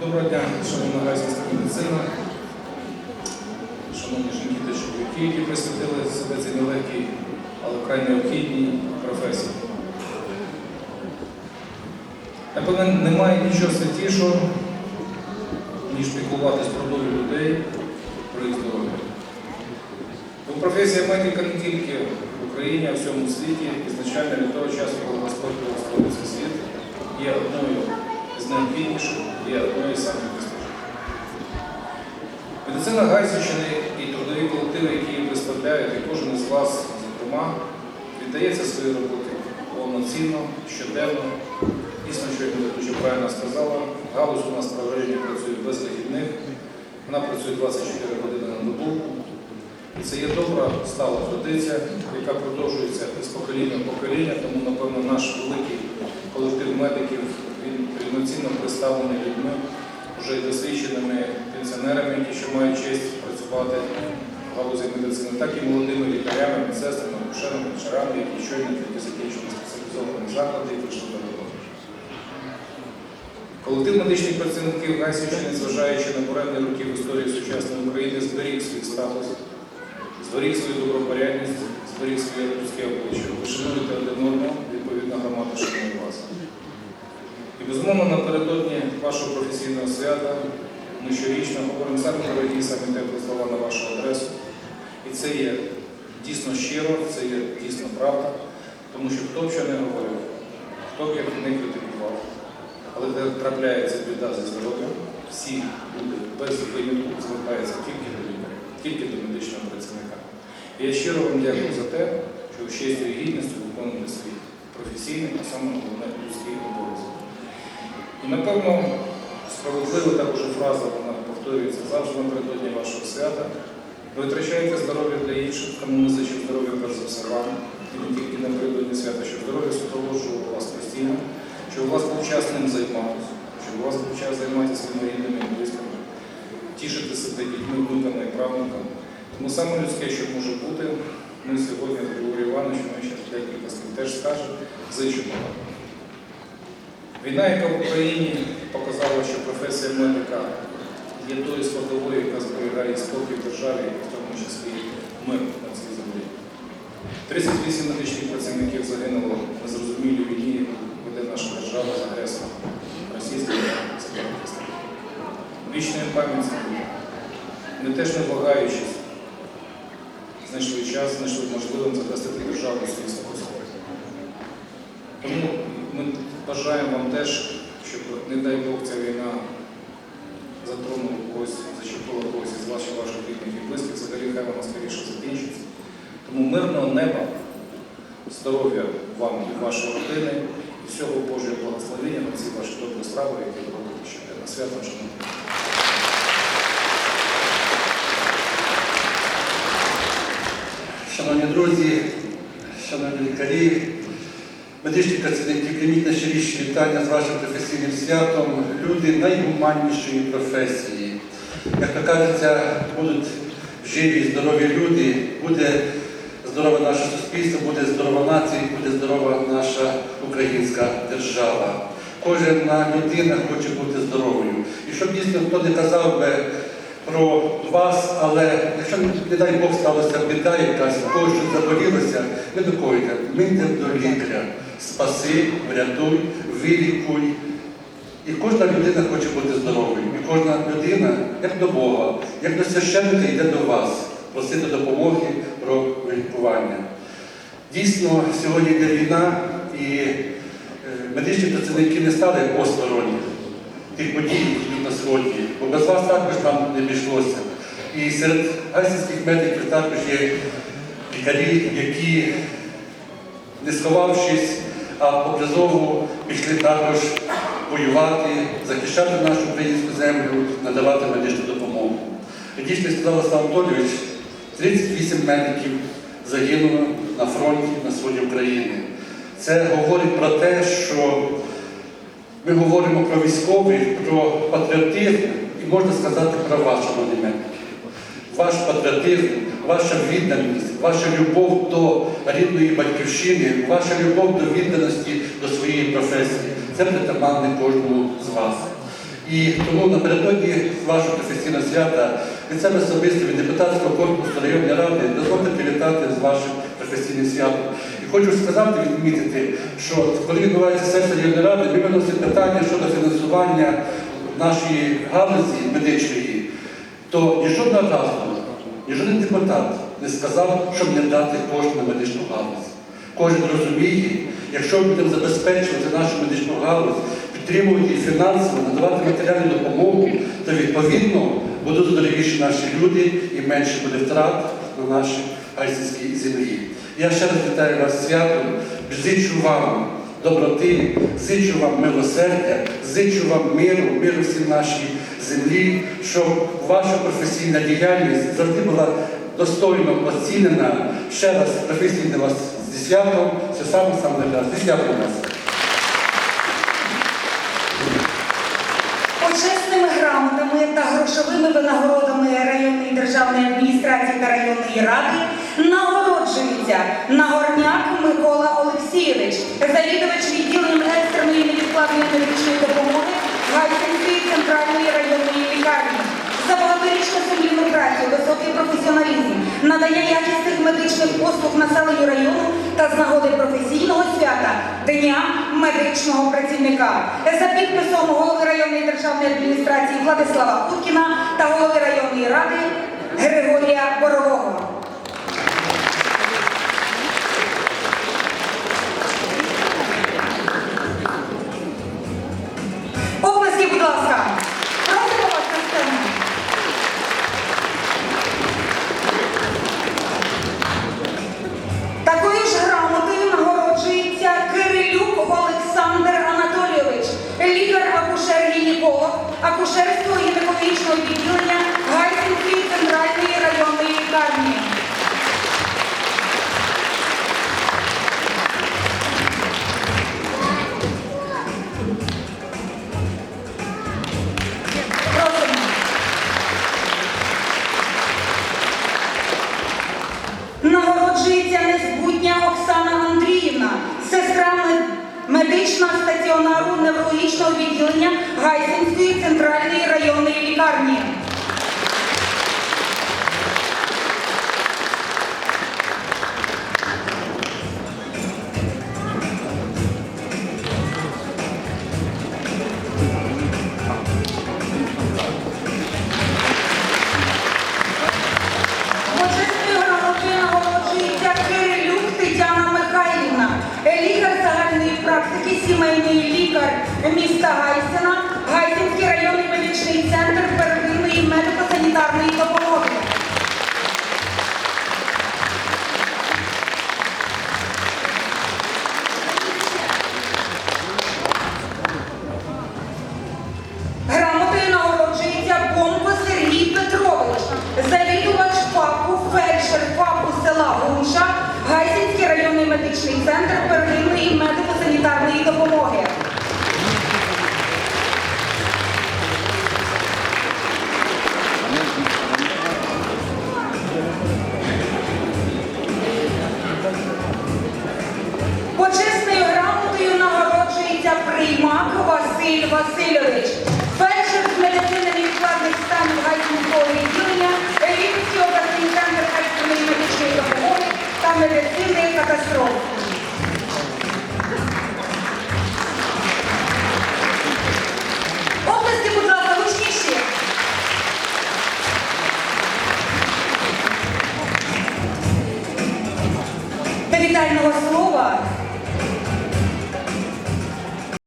Доброго дня, шановна гайська медицина, шановні жінки та чоловіки, які присвятили себе цій нелегкій, але вкрай необхідній професії. Напевно, немає нічого святішого, ніж піклуватись про долю людей, про їх здоров'я. Бо професія медика не тільки в Україні, а в всьому світі, ізначально від того часу, коли Господь створив світ, є одною з найбільших, є одною з самих безпечних. Медицина Гайсівщини і трудові колективи, які її представляють, і кожен із вас, зокрема, віддається своїй роботі повноцінно, щоденно. Дійсно, що як дуже правильно сказала, галузь у нас про враження працює без вихідних, вона працює 24 години на добу. І це є добра стала традиція, яка продовжується з покоління в покоління, тому, напевно, наш великий колектив медиків рівноцінно представлений людьми, вже досвідченими пенсіонерами, які ще мають честь працювати в галузі медицини, так і молодими лікарями, медсестрами, акушерами, вечорами, які щойно тільки закінчили спеціалізовані заклади і прийшли до роботи. Колектив медичних працівників Гайсівщини, зважаючи на буремні роки в історії сучасної України, зберіг свій статус, зберіг свою добропорядність, зберіг своє людське обличчя. Ви шануєте один одного, відповідно громада безумовно напередодні вашого професійного свята ми щорічно говоримо самі дорогі, самі теплі слова на вашу адресу. І це є дійсно щиро, це є дійсно правда, тому що хто б що не говорив, хто б як не критикував, але де трапляється біда зі здоров'ям, всі люди без винятку звертаються тільки до лікаря, тільки до медичного працівника. І я щиро вам дякую за те, що ви честю і гідністю виконуєте свій професійний, а саме головне людський обов'язок. І напевно, справедливо також фраза, вона повторюється завжди напередодні вашого свята. Ви витрачаєте здоров'я для інших, тому ми зичу здоров'я перш за все вам, і не тільки напередодні свята, щоб здоров'я супроводжувало вас постійно, щоб у вас був час ним займатися, щоб у вас був час займатися своїми рідними і близькими, тішити себе дітьми, внуками і правнуками. Тому саме людське, що може бути, ми сьогодні з Григорієм Івановичем, ми ще теж скажемо, зичимо вам. Війна, яка в Україні показала, що професія медика є тою складовою, яка зберігає спокій в державі, в тому числі мир на цій землі. 38 медичних працівників загинуло в незрозумілій війні, яку веде наша держава з агресором. Вічна їм пам'ять загинула. Ми теж не вагаючись, знайшли час, знайшли можливим захистити державу свій статус. Тому ми бажаємо вам теж, щоб, не дай Бог, ця війна затронула когось, зачепила когось із ваших ваших рідних і близьких, взагалі хай вона скоріше закінчиться. Тому мирного неба, здоров'я вам і вашої родини, і всього Божого благословення на ці ваші добрі справи, які ви робите щоденно. Святом шановні. Шановні друзі, шановні лікарі, медичні працівники, прийміть найщиріші вітання з вашим професійним святом. Люди найгуманнішої професії. Як то кажеться, будуть живі, здорові люди, буде здорове наше суспільство, буде здорова нація, буде здорова наша українська держава. Кожна людина хоче бути здоровою. І щоб дійсно хто не казав би про вас, але якщо не дай Бог сталося біда якась, когось щось заболілося, не до кого йде. Ми йдемо до лікаря. Спаси, врятуй, вилікуй. І кожна людина хоче бути здоровою. І кожна людина, як до Бога, як до священника, йде до вас, просити допомоги про лікування. Дійсно, сьогодні йде війна, і е, медичні працівники не стали осторонні тих подій, які на сході, бо без вас також там не обійшлося. І серед гайсинських медиків також є лікарі, які, не сховавшись, а по призову пішли також воювати, захищати нашу українську землю, надавати медичну допомогу. Дійсно сказав Олександр Анатолійович, 38 медиків загинуло на фронті на сході України. Це говорить про те, що ми говоримо про військових, про патріотизм і можна сказати про вас, шановні медики. Ваш патріотизм, ваша відданість, ваша любов до рідної батьківщини, ваша любов до відданості до своєї професії це притаманне кожному з вас. І тому напередодні вашого професійного свята від себе особисто від депутатського корпусу районної ради дозвольте привітати з вашим професійним святом. І хочу сказати, відмітити, що коли відбувається сесія районної ради, ми виносимо питання щодо фінансування нашої галузі медичної, то ні жодного разу, ні жоден депутат не сказав, щоб не дати кошти на медичну галузь. Кожен розуміє, якщо ми будемо забезпечувати нашу медичну галузь, підтримувати її фінансово, надавати матеріальну допомогу, то відповідно будуть здоровіші наші люди і менше буде втрат на нашій гайсинській землі. Я ще раз вітаю вас святом, зичу вам доброти, зичу вам милосердя, зичу вам миру, миру всій нашій землі, щоб ваша професійна діяльність завжди була достойно оцінена. Ще раз професійно вас зі святом, все саме саме найкраще. Зі святом вас. Почесними грамотами та грошовими винагородами районної державної адміністрації та районної ради нагороджується Нагорняк Микола Олексійович, завідувач відділенням екстреної невідкладної медичної допомоги Гайсинської центральної районної лікарні. За багаторічну сумлінну працю, високий професіоналізм, надання якісних медичних послуг населенню району та з нагоди професійного свята Дня медичного працівника. За підписом голови районної державної адміністрації Владислава Уткіна та голови районної ради Григорія Борового. Відділення Гайсинської центральної районної лікарні. Медичний центр первинної медико-санітарної допомоги. Почесною грамотою нагороджується приймак Василь Васильович,